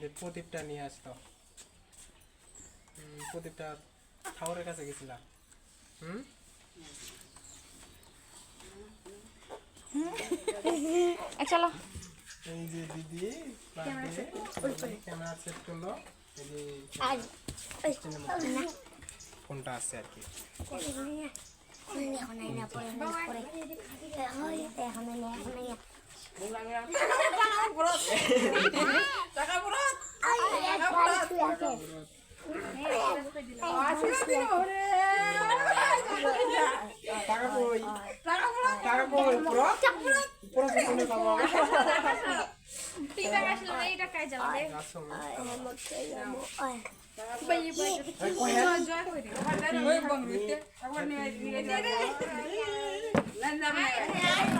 যে প্রদীপটা নিয়ে আসতো প্রদীপটা ঠাকুরের কাছে গেছিলাম হুম চলো এই যে দিদি ক্যামেরা সেট করল ফোনটা আছে আর কি এখন এখন এখন Mulang yang. apa, tak apa, tak apa, tak Jangan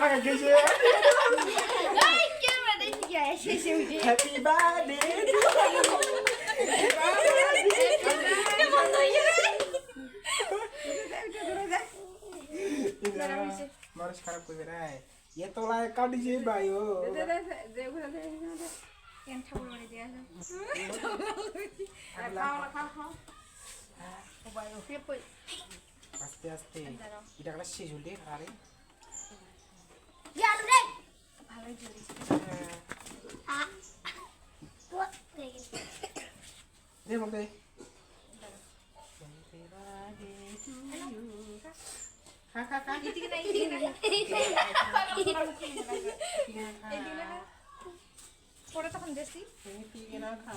টাকা গেছে হ্যাপি বার্থডে মানুষ খারাপ করবে না এ তোলা কাটিছে ভাই ও আস্তে আস্তে এটা শেষ হলে আরে There, Mom Day. পরে তখন দেশি তুমি পিগে না খা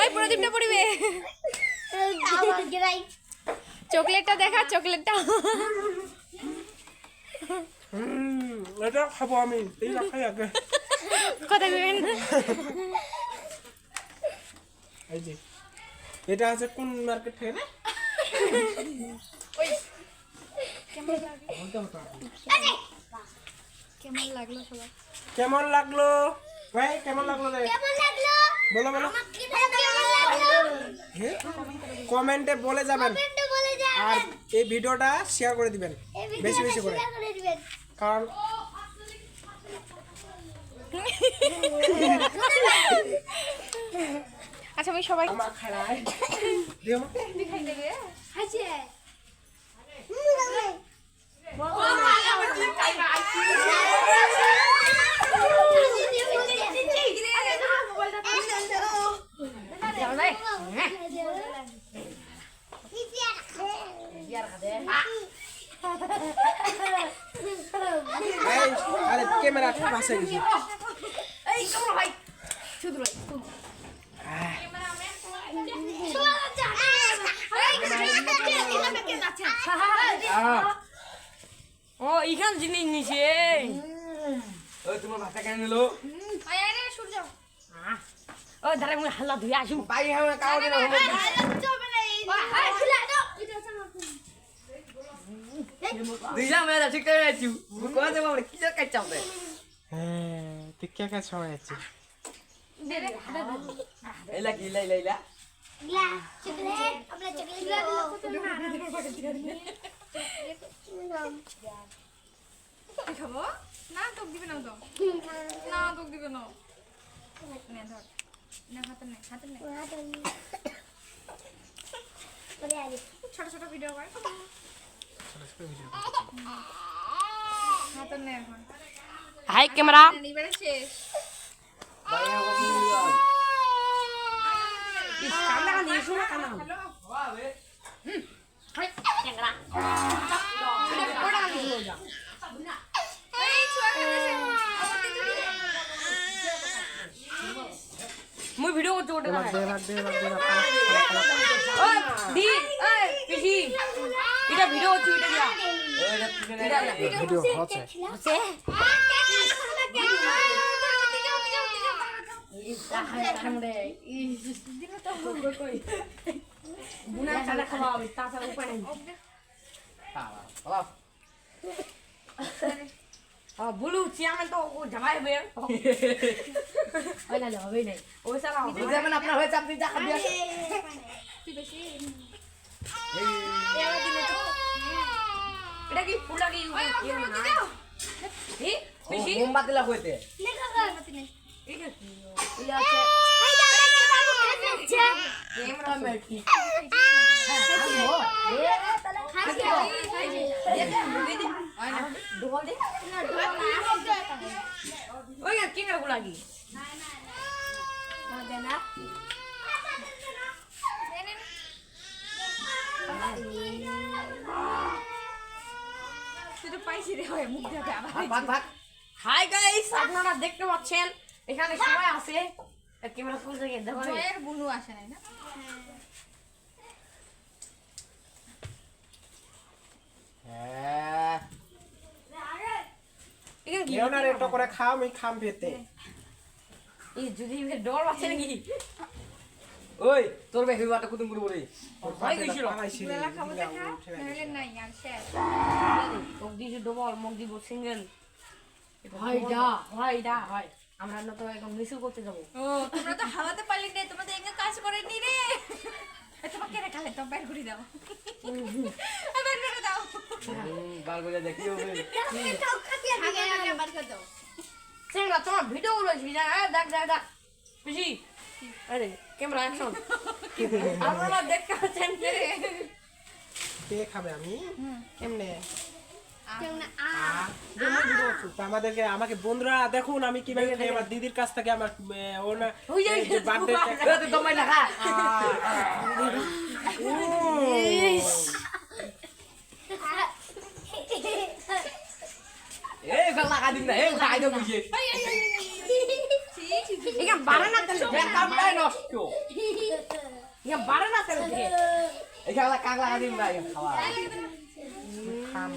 ওই প্রদীপটা পড়িবে। চকলেটটা দেখা চকলেটটা। এটা খাব আমি এই রাখাই কথা ভেবেন এটা আছে কোন মার্কেট থেকে না কেমন লাগল সবার কেমন লাগল? ভাই কেমন লাগল রে? কেমন লাগল? বলো বলো। কমেন্টে বলে যাবেন। আর এই ভিডিওটা শেয়ার করে দিবেন। বেশি বেশি করে। কারণ আচ্ছা আমি সবাই আমার খড়াই দিও। দেখাই দেবে আছে ও ভালো। খারাপ আরে ক্যামেরা পাশে গেছে এই চলো ভাই শুধু ভাই ও এখান জিনিস নিছে তোমার ভাষা কেন নিল সূর্য ও ধারে মুই হাল্লা ধুই আসু পাই হবে কাউ দিন হবে আয় খুলে দাও এটা আমার দুইটা মেয়েরা ঠিক করে আছি কোয়া দেবো আমরা কি কাজ চাপে হ্যাঁ তুই কে এলা লাই গ্লা চকলেট আমরা চকলেট খাব? না তোক দিবে না তো না তোক দিবে না। নে ধর না হাতে নে হাতে নে ছোট ছোট ভিডিও কর। হাতে নে এখন। Hi camera. এবারে শেষ। কান্না শুনো কান্না হ্যালো আবার দিদি মুই ভিডিও করতে ওটা দে এবার দে এই পিসি। এটা ভিডিও করছি এটা দিয়া। ভিডিও হচ্ছে। আছে বুনা চালা খাওয়া হবে তাছাড়া উপায় নাই হ্যালো ও বলু চেয়ারম্যান তো ও জামাই হবে ওই না হবে নাই ওই সারা বুঝাবেন আপনার হয়ে চাপ দিতে খাবি তুই বেশি এটা কি ফুলা কি ওই অগরবাতি দাও এ পিসি মোমবাতি লাগ হইতে অগরবাতি নে এটা কি ইয়া আছে ক্যামেরা মেটি ডবল দে ওই ক্যামেরা গুলা কি নে নে তুই তো পাইছি রে হয় মুখ দেখে আবার ভাগ ভাগ হাই গাইস আপনারা দেখতে পাচ্ছেন এখানে সবাই আছে। ক্যামেরা ফুল থেকে দেখো বুনু আসে না হ্যাঁ এখানে কি কেউ না রেটো করে খাও আমি খাম পেতে এই যদি ডর আছে নাকি? ওই তোর ভাই হইবাটা কুতুম করে বলে গেছিল বেলা খাব দেখা নাহলে নাই আর শেষ মোক দিছে ডবল মোক দিব সিঙ্গেল। দা দা আমরা না তো এখন মিছিল করতে যাব। ও তোমরা তো হাওয়াতে পারলি রে তোমরা তো কাজ করে নি রে। তোমাকে কেন খালে তো বাইর করে দাও। এ, বাইর করে দাও। বার করে দেখি তোমার ভিডিও গুলো দেখ দেখ দেখ পিসি আরে ক্যামেরা অ্যাকশন আপনারা দেখতে পাচ্ছেন যে কে খাবে আমি কেমনে আমাদেরকে আমাকে বন্ধুরা দেখুন আমি কীভাবে খাই আমার দিদির কাছ থেকে আমার ওর না ওই যে এই যে birthday টা- এ তো দমাই না খা এই ফেলা খা দিন না এই খাই দাও বুঝে এখানে বাড়ে না তেল ব্যাগ কামড়াই নষ্ট। এখানে বাড়ে না কাকলা খা দিন না খাওয়া। খাম